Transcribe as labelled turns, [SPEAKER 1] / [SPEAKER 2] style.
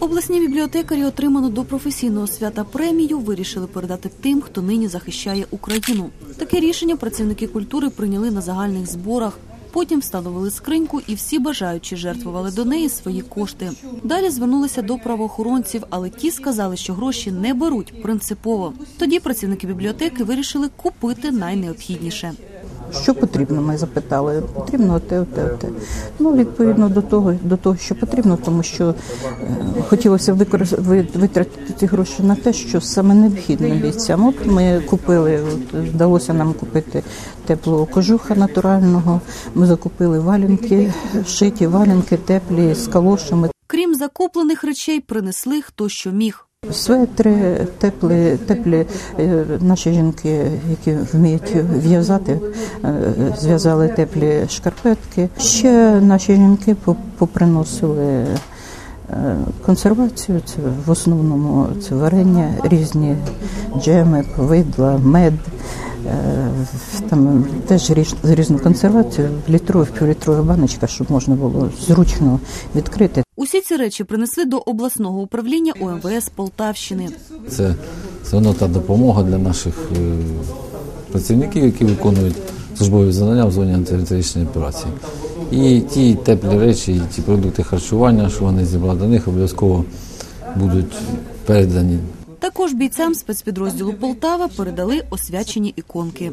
[SPEAKER 1] Обласні бібліотекарі отриману до професійного свята премію вирішили передати тим, хто нині захищає Україну. Таке рішення працівники культури прийняли на загальних зборах. Потім встановили скриньку, і всі бажаючі жертвували до неї свої кошти. Далі звернулися до правоохоронців, але ті сказали, що гроші не беруть принципово. Тоді працівники бібліотеки вирішили купити найнеобхідніше.
[SPEAKER 2] Що потрібно, ми запитали. Потрібно те, те, те. Ну, відповідно до того, до того, що потрібно, тому що е, хотілося витратити ці гроші на те, що саме необхідно бійцям. От ми купили, от, вдалося нам купити теплого кожуха натурального. Ми закупили валянки, шиті валянки, теплі з калошами.
[SPEAKER 1] Крім закуплених речей, принесли хто що міг.
[SPEAKER 2] Светри, теплі, теплі е, наші жінки, які вміють в'язати, е, зв'язали теплі шкарпетки. Ще наші жінки по- поприносили е, консервацію. Це в основному це варення, різні джеми, повидла, мед. Е, Там теж ріж- різну консервацію, літрові, півлітрова баночка, щоб можна було зручно відкрити.
[SPEAKER 1] Усі ці речі принесли до обласного управління УМВС Полтавщини.
[SPEAKER 3] Це все одно та допомога для наших е, працівників, які виконують службові завдання в зоні антитерористичної операції. І ті теплі речі, і ті продукти харчування, що вони зібрали до них, обов'язково будуть передані
[SPEAKER 1] Також бійцям спецпідрозділу Полтава передали освячені іконки.